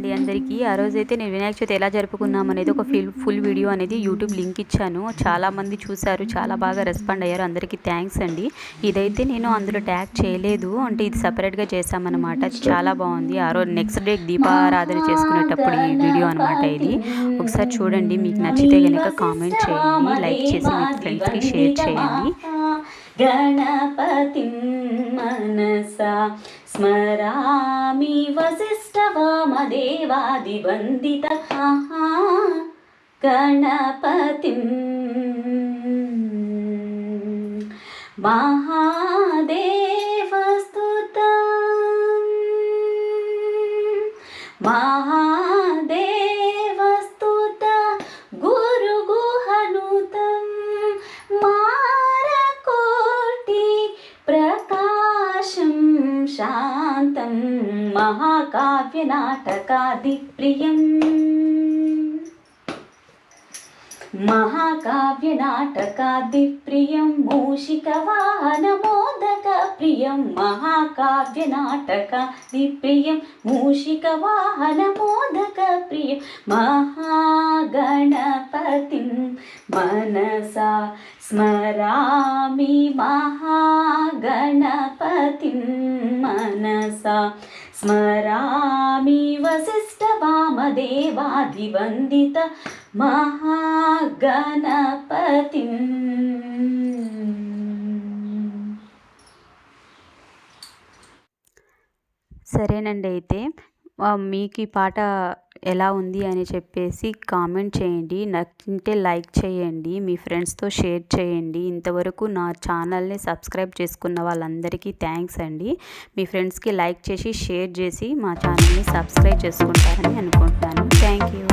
అండి అందరికీ. ఆ రోజైతే నేను వినాయక చవితి ఎలా జరుపుకున్నాం అనేది ఒక ఫుల్ ఫుల్ వీడియో అనేది యూట్యూబ్ లింక్ ఇచ్చాను. చాలామంది చూశారు చాలా బాగా రెస్పాండ్ అయ్యారు. అందరికీ థ్యాంక్స్ అండి. ఇదైతే నేను అందులో ట్యాగ్ చేయలేదు. అంటే ఇది సపరేట్గా చేశామన్నమాట. చాలా బాగుంది. ఆ రోజు నెక్స్ట్ డే దీపారాధన చేసుకునేటప్పుడు ఈ వీడియో అనమాట ఇది. ఒకసారి చూడండి మీకు నచ్చితే కనుక కామెంట్ చేయండి లైక్ చేసి మీ ఫ్రెండ్స్కి షేర్ చేయండి. గణపతి మనసా स्मरामि वसिष्ठवामदेवादिवन्दितः गणपतिम् गणपतिं महादेवस्तुत गुरुगुहनुतं मारकोटि प्रकाशं शा సంస్కృతం మహాకావ్యనాటకాది ప్రియం. మహాకావ్యనాటకాది ప్రియం మూషికవాహనమోదక ప్రియం. మహాకావ్యనాటకాది ప్రియం మూషికవాహనమోదక ప్రియం. మహాగణపతిం మనసా స్మరామి మహాగణపతిం. मनसा स्मरामि वसिष्ठवामदेवाधिवन्दित महागणपतिम् సరేనండి అయితే ఆ, మీకు ఈ పాట ఎలా ఉంది అని చెప్పేసి కామెంట్ చేయండి. నచ్చింటే లైక్ చేయండి. మీ ఫ్రెండ్స్తో షేర్ చేయండి. ఇంతవరకు నా ఛానల్ని సబ్స్క్రైబ్ చేసుకున్న వాళ్ళందరికీ థ్యాంక్స్ అండి. మీ ఫ్రెండ్స్కి లైక్ చేసి షేర్ చేసి మా ఛానల్ని సబ్స్క్రైబ్ చేసుకుంటారని అనుకుంటున్నాను.